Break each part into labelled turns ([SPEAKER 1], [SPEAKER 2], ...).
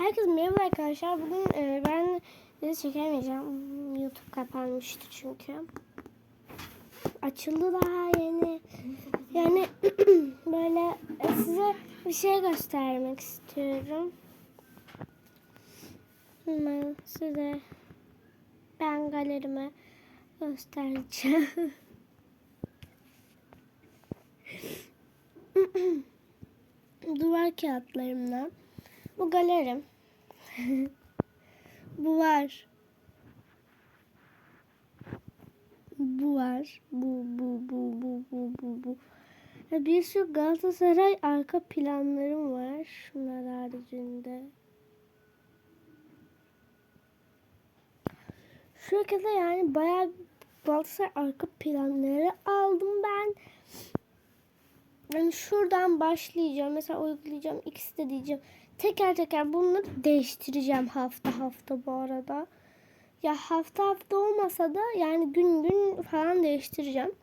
[SPEAKER 1] Herkese merhaba arkadaşlar. Bugün e, ben sizi çekemeyeceğim. YouTube kapanmıştı çünkü. Açıldı daha yeni. Yani böyle e, size bir şey göstermek istiyorum. Hemen size ben galerime göstereceğim. Duvar kağıtlarımdan. Bu galerim. Bu var. Bu var. Bu bu bu bu bu bu bu. Bir sürü Galatasaray arka planlarım var. Şunlar haricinde. Şu şekilde yani bayağı Galatasaray arka planları aldım ben. Yani şuradan başlayacağım. Mesela uygulayacağım. X de diyeceğim. Teker teker bunları değiştireceğim hafta hafta bu arada. Ya hafta hafta olmasa da yani gün gün falan değiştireceğim.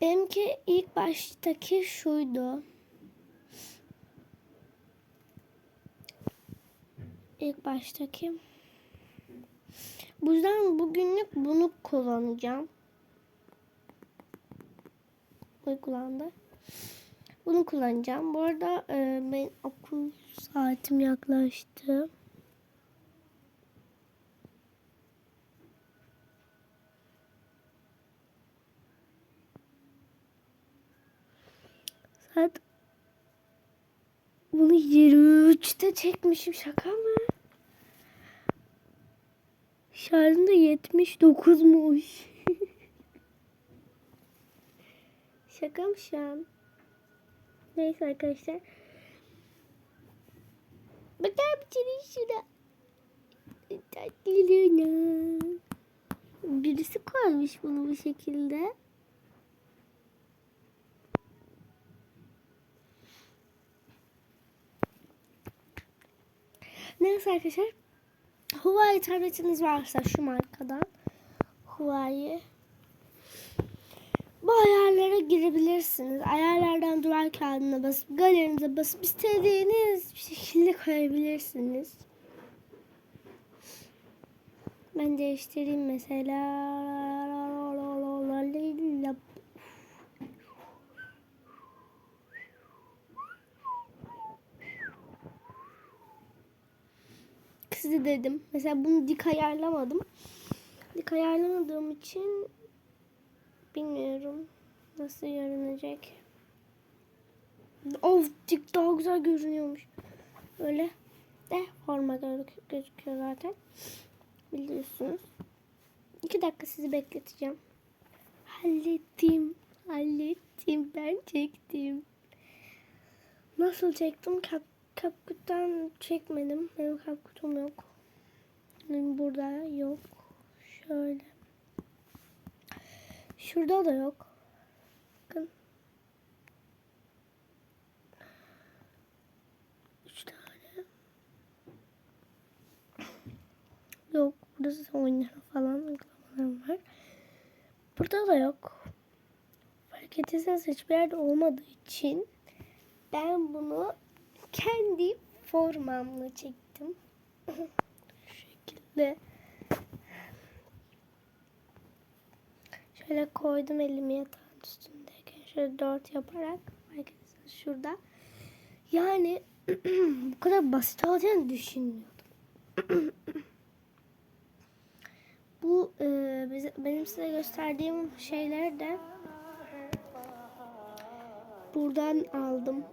[SPEAKER 1] Benimki ilk baştaki şuydu. İlk baştaki. Bu yüzden bugünlük bunu kullanacağım. Uygulandı. Bunu kullanacağım. Bu arada e, ben okul saatim yaklaştı. Saat bunu 23'te çekmişim. Şaka mı? Şarjım da 79'muş. Şaka mı şu an? Neyse arkadaşlar. Bakar mısınız şuna? Tatlılığına. Birisi koymuş bunu bu şekilde. Neyse arkadaşlar. Huawei tabletiniz varsa şu markadan. Huawei. Bu ayarlara girebilirsiniz. Ayarlardan duvar kağıdına basıp galerinize basıp istediğiniz bir şekilde koyabilirsiniz. Ben değiştireyim mesela. Size dedim. Mesela bunu dik ayarlamadım. Dik ayarlamadığım için Bilmiyorum nasıl görünecek. Of dik daha güzel görünüyormuş. Öyle de forma gözük- gözüküyor zaten. Biliyorsunuz. İki dakika sizi bekleteceğim. Hallettim. Hallettim. Ben çektim. Nasıl çektim? Kap Kapkut'tan çekmedim. Benim kapkutum yok. Benim burada yok. Şöyle. Şurada da yok. Bakın. Üç tane. Yok. Burada zaten oyunlar falan uygulamalarım var. Burada da yok. Fark ettiyseniz hiçbir yerde olmadığı için ben bunu kendi formamla çektim. Şu şekilde. Şöyle koydum elimi yatağın üstündeyken. Şöyle dört yaparak. Ederseniz şurada. Yani bu kadar basit olacağını düşünmüyordum. bu e, benim size gösterdiğim şeyler de buradan aldım.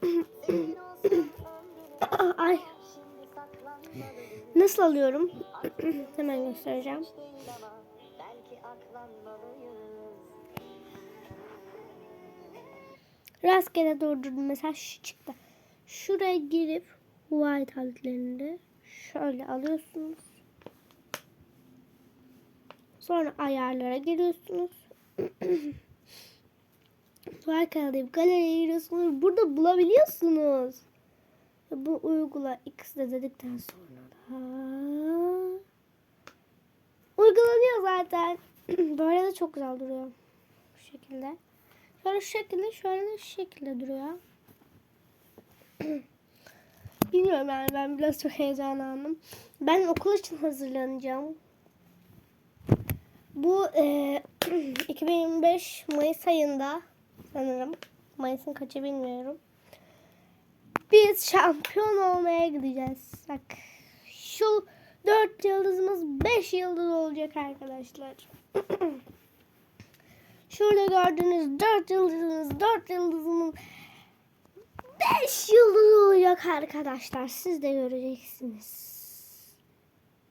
[SPEAKER 1] Ay. Nasıl alıyorum? Hemen göstereceğim. Rastgele durdurdum. Mesela şu çıktı. Şuraya girip white tabletlerinde şöyle alıyorsunuz. Sonra ayarlara giriyorsunuz. Duvar kanalı galeriye giriyorsunuz. Burada bulabiliyorsunuz. Bu uygula X'de dedikten sonra da uygulanıyor zaten. Bu arada çok güzel duruyor. Bu şekilde. Şöyle şu şekilde, şöyle şu şekilde duruyor. Bilmiyorum yani ben biraz çok heyecanlandım. Ben okul için hazırlanacağım. Bu e, 2025 Mayıs ayında sanırım. Mayıs'ın kaçı bilmiyorum. Biz şampiyon olmaya gideceğiz. Bak şu 4 yıldızımız 5 yıldız olacak arkadaşlar. Şurada gördüğünüz 4 yıldızımız 4 yıldızımız 5 yıldız olacak arkadaşlar. Siz de göreceksiniz.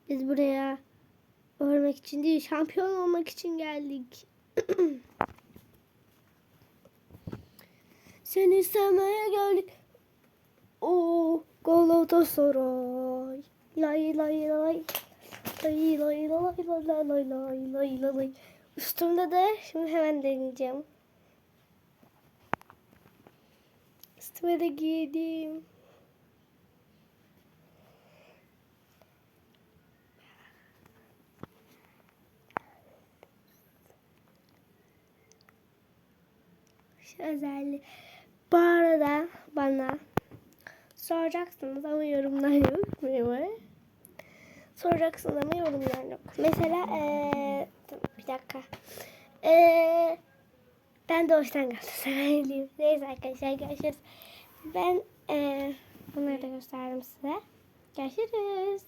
[SPEAKER 1] Biz buraya ölmek için değil, şampiyon olmak için geldik. Seni sevmeye geldik. O Galatasaray. Lay lay. Lay lay lay lay lay lay lay lay lay lay. Üstümde de şimdi hemen deneyeceğim. Üstüme de giydim. Şu özelliği. Bu arada bana soracaksınız ama yorumlar yok. Soracaksınız ama yorumlar yok. Mesela bir dakika. Eee ben doğuştan Galatasaraylıyım. Neyse arkadaşlar görüşürüz. Ben eee bunları da gösterdim size. Görüşürüz.